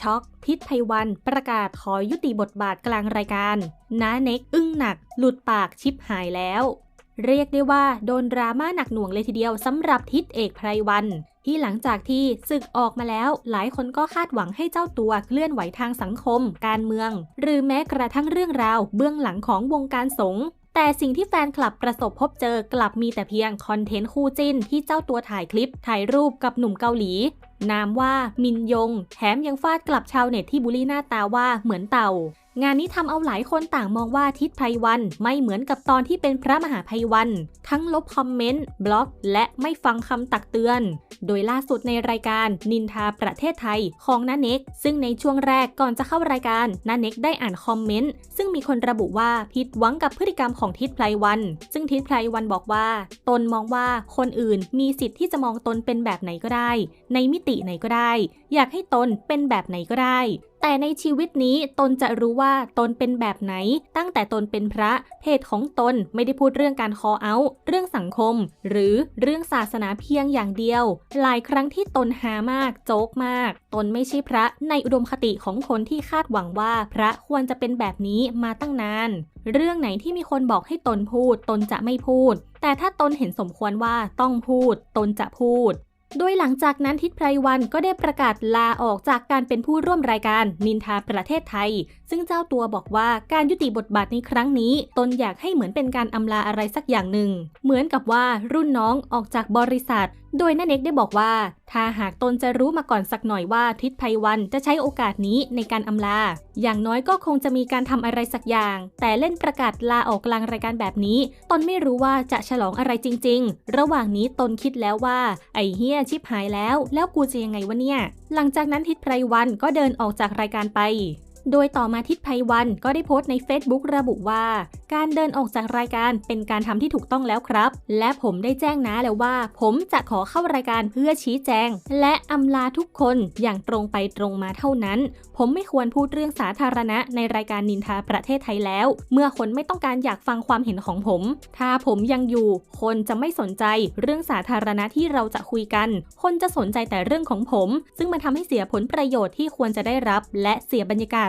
ช็อกทิศไพวัน ประกาศขอยุติบทบาทกลางรายการ น้าเน็ก อึ้งหนัก หลุดปากชิปหายแล้ว เรียกได้ว่าโดนดราม่าหนักหน่วงเลยทีเดียวสำหรับทิศเอกไพรวัน ที่หลังจากที่ศึกออกมาแล้ว หลายคนก็คาดหวังให้เจ้าตัวเคลื่อนไหวทางสังคม การเมือง หรือแม้กระทั่งเรื่องราว เบื้องหลังของวงการสงฆ์แต่สิ่งที่แฟนคลับประสบพบเจอกลับมีแต่เพียงคอนเทนต์คู่จิ้นที่เจ้าตัวถ่ายคลิปถ่ายรูปกับหนุ่มเกาหลี นามว่ามินยง แถมยังฟาดกลับชาวเน็ตที่บูลลี่หน้าตาว่าเหมือนเต่า งานนี้ทำเอาหลายคนต่างมองว่าทิศไพรวันไม่เหมือนกับตอนที่เป็นพระมหาไพวันทั้งลบคอมเมนต์ บล็อก และไม่ฟังคำตักเตือน โดยล่าสุดในรายการนินทาประเทศไทยของน้าเน็ก ซึ่งในช่วงแรกก่อนจะเข้ารายการน้าเน็กได้อ่านคอมเมนต์ ซึ่งมีคนระบุว่าผิดหวังกับพฤติกรรมของทิศไพรวัน ซึ่งทิศไพรวันบอกว่า ตนมองว่าคนอื่นมีสิทธิ์ที่จะมองตนเป็นแบบไหนก็ได้ ในมิติไหนก็ได้ อยากให้ตนเป็นแบบไหนก็ได้แต่ในชีวิตนี้ตนจะรู้ว่าตนเป็นแบบไหน ตั้งแต่ตนเป็นพระ เพศของตนไม่ได้พูดเรื่องการคอเอา เรื่องสังคม หรือเรื่องศาสนาเพียงอย่างเดียว หลายครั้งที่ตนหามาก โจกมาก ตนไม่ใช่พระในอุดมคติของคนที่คาดหวังว่าพระควรจะเป็นแบบนี้มาตั้งนาน เรื่องไหนที่มีคนบอกให้ตนพูด ตนจะไม่พูด แต่ถ้าตนเห็นสมควรว่าต้องพูด ตนจะพูด โดยหลังจากนั้นทิศไพรวันก็ได้ประกาศลาออกจากการเป็นผู้ร่วมรายการนินทาประเทศไทย ซึ่งเจ้าตัวบอกว่าการยุติบทบาทในครั้งนี้ ตนอยากให้เหมือนเป็นการอำลาอะไรสักอย่างหนึ่ง เหมือนกับว่ารุ่นน้องออกจากบริษัทโดยนันเน็กได้บอกว่า ถ้าหากตนจะรู้มาก่อนสักหน่อยว่าทิศไพรวันจะใช้โอกาสนี้ในการอำลา อย่างน้อยก็คงจะมีการทำอะไรสักอย่าง แต่เล่นประกาศลาออกกลางรายการแบบนี้ ตนไม่รู้ว่าจะฉลองอะไรจริง ๆ ระหว่างนี้ตนคิดแล้วว่า ไอ้เฮียชิบหายแล้ว แล้วกูจะยังไงวะเนี่ย หลังจากนั้นทิศไพรวันก็เดินออกจากรายการไป โดยต่อมาทิศไพวันก็ได้โพสต์ใน Facebook ระบุว่า การเดินออกจากรายการเป็นการทำที่ถูกต้องแล้วครับ และผมได้แจ้งนะแล้วว่า ผมจะขอเข้ารายการเพื่อชี้แจง และอำลาทุกคนอย่างตรงไปตรงมาเท่านั้น ผมไม่ควรพูดเรื่องสาธารณะในรายการนินทาประเทศไทยแล้ว เมื่อคนไม่ต้องการอยากฟังความเห็นของผม ถ้าผมยังอยู่ คนจะไม่สนใจเรื่องสาธารณะที่เราจะคุยกัน คนจะสนใจแต่เรื่องของผม ซึ่งมันทำให้เสียผลประโยชน์ที่ควรจะได้รับ และเสียบรรยากาศ